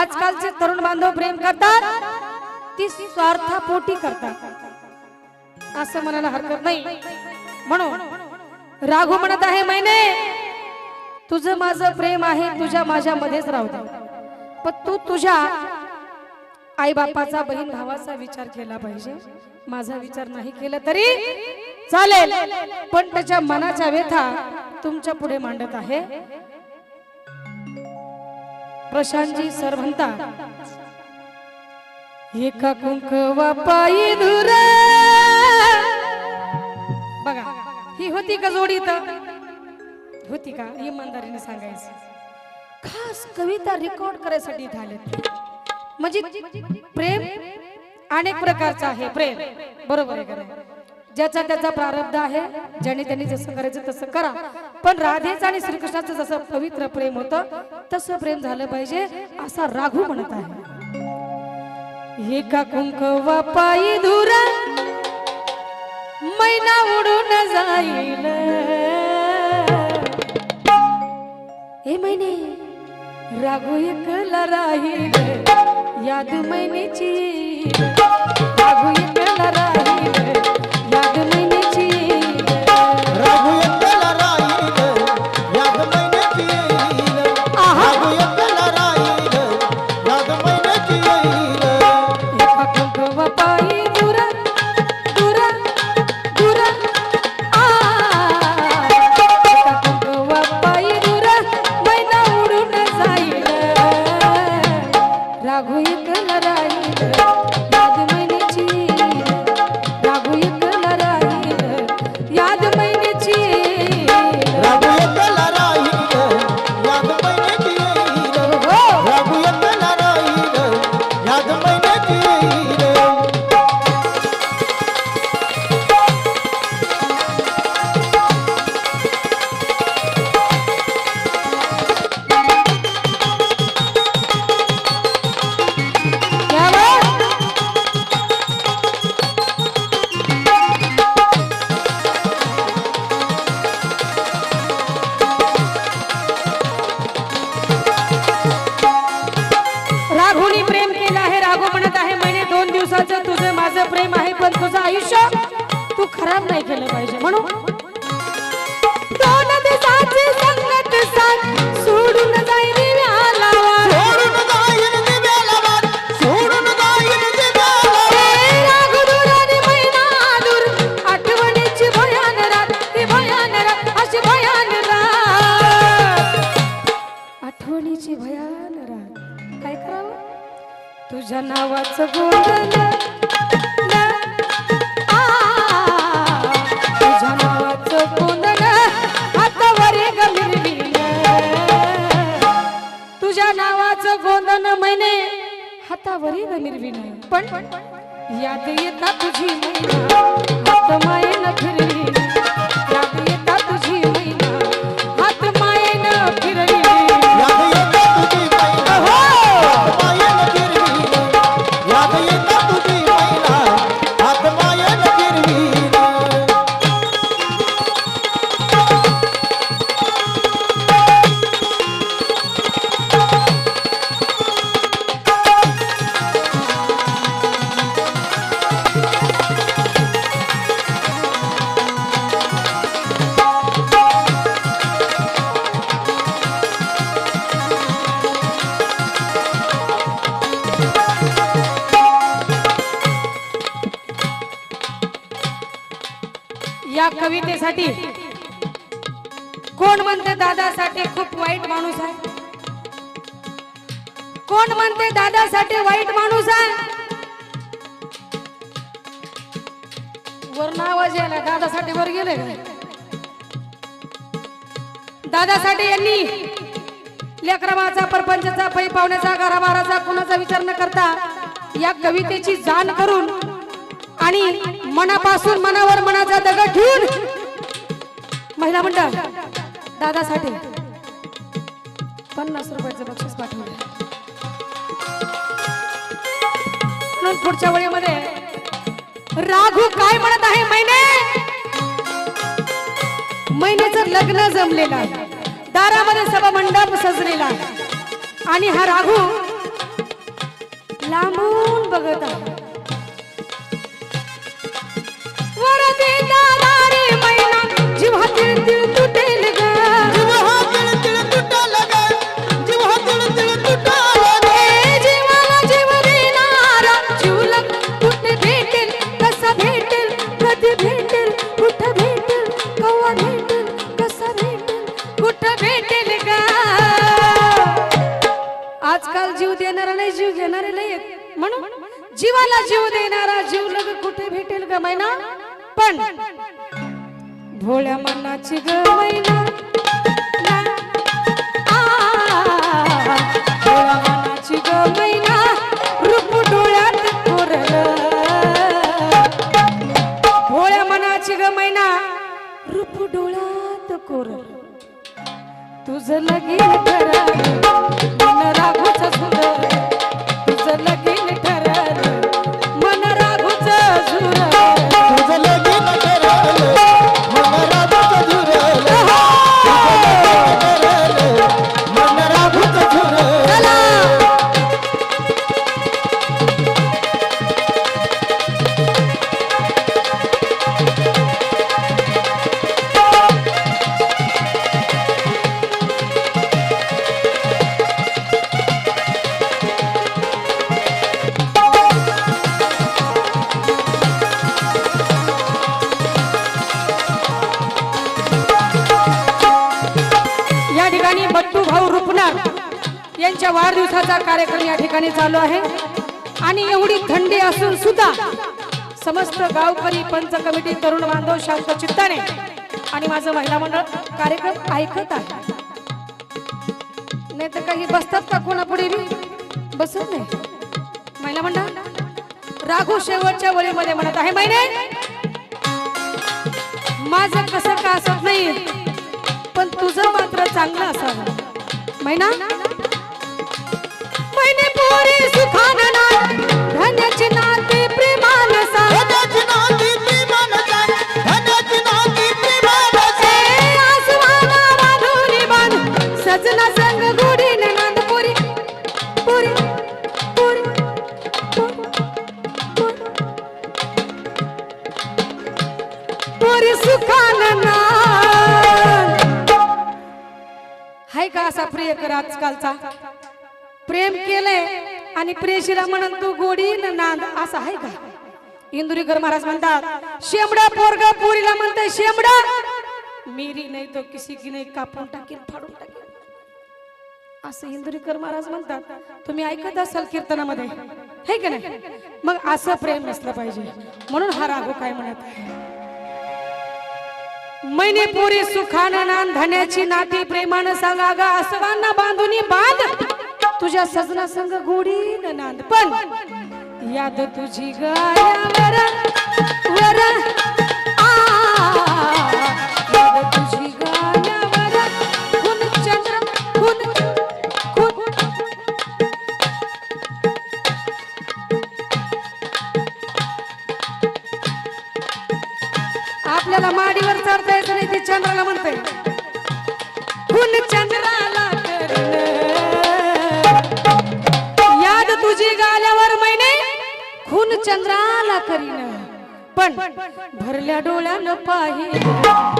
आजकालचे तरुण बांधव प्रेम करतात ती स्वार्थापोटी करतात. असं म्हणायला हरकत नाही. म्हणून राघू म्हणत आहे महिने तुझं माझं प्रेम आहे तुझ्या माझ्या मध्येच राहू पण तू तुझ्या आई बापाचा बहीण भावाचा विचार केला पाहिजे. माझा विचार नाही केला तरी चालेल. पण त्याच्या मनाच्या व्यथा तुमच्यापुढे मांडत आहे. प्रशांतजी सर म्हणतात एका कुंकवा पायी धुर. बघा ही होती का जोडी तर होती का? इमानदारीने सांगायचं. खास कविता रेकॉर्ड करायसाठी झाले म्हणजे प्रेम अनेक प्रकारचं आहे प्रेम. बरोबर आहे ज्याचा त्याचा प्रारब्ध आहे ज्याने त्यांनी जसं करायचं तसं करा. पण राधेचं आणि श्रीकृष्णाचं जसं पवित्र प्रेम होतं तसं प्रेम झालं पाहिजे असा राघू म्हणत आहे. एका कुंकवा पायी धुरा मैना उडून जाईल. हे महिने राघू एकला राहील याद मैनेची. राघू कुंकवा आयुष्य? तू खराब नाही केलं पाहिजे. म्हणून हातावरी गमिरविन पण याद येता तुझी मैना हात मायेन कवितेसाठी. कोण म्हणते दादासाठी खूप वाईट माणूस आहे? कोण म्हणते दादासाठी वाईट माणूस आहे? वरून आवाज यायला दादासाठी वर गेले दादासाठी यांनी लेकरमाचा परपंचा पै पावण्याचा घराबाराचा कुणाचा विचार न करता या कवितेची जाण करून आणि मनापासून मनावर मनाचा महिला मंडळ दादासाठी पन्नास रुपयाचं बक्षीस पाठवलं म्हणून पुढच्या वेळेमध्ये राघू काय म्हणत आहे महिने? महिन्याचं लग्न जमलेलं आहे. दारामध्ये सभा मंडप सजलेला आहे. आणि हा राघू लांबून बघत आहे. म्हणून जीवाला जीव देणारा जीव जीवलग कुठे भेटेल ग मैना? पण भोळ्या मनाची ग मैना. भोळ्या मनाची ग मैना. रूप डोळ्यात कोरलं. भोळ्या मनाची ग मैना. रूप डोळ्यात कोरलं. तुझं लगीन ठरलं वाढदिवसाचा कार्यक्रम या ठिकाणी चालू आहे. आणि एवढी थंडी असून सुद्धा समस्त गावकरी पंच कमिटी तरुण बांधव शांत चित्ताने आणि माझं महिला मंडळ कार्यक्रम ऐकत आहे नाही तर काही बसतात का कोणापुढे बी? बसत नाही. महिला मंडळ राघू शेवटच्या वळीमध्ये म्हणत आहे महिने माझं कसं का असत नाही पण तुझं मात्र चांगलं असावं. मैना हाय का असा प्रिय कर आजकालचा? प्रेम केलंय आणि प्रेशीला म्हणून तू गोडी न नांद. असं आहे का? इंदुरीकर महाराज म्हणतात शेमडा पोरगा पोरीला म्हणताय शेमडा. मिरी नाही तो किसी की नाही कापून टाकेल फाडून टाकेल असं इंदुरीकर महाराज म्हणतात. तुम्ही ऐकत असाल कीर्तनामध्ये? हे का नाही? मग असं प्रेम नसलं पाहिजे. म्हणून हा राघो काय म्हणत मैने पुरी सुखानं नान धन्याची नाती प्रेमानं सांगा गा असवांना बांधून बांध. तुझ्या सजना संग गोडी नांद. पण याद तुझी गाया वर आ, आपल्याला माडीवर चढता येत नाही ते चंद्राला म्हणते फुल चंद्र चंद्राला करीन. पण भरल्या डोळ्यानं पाहिलं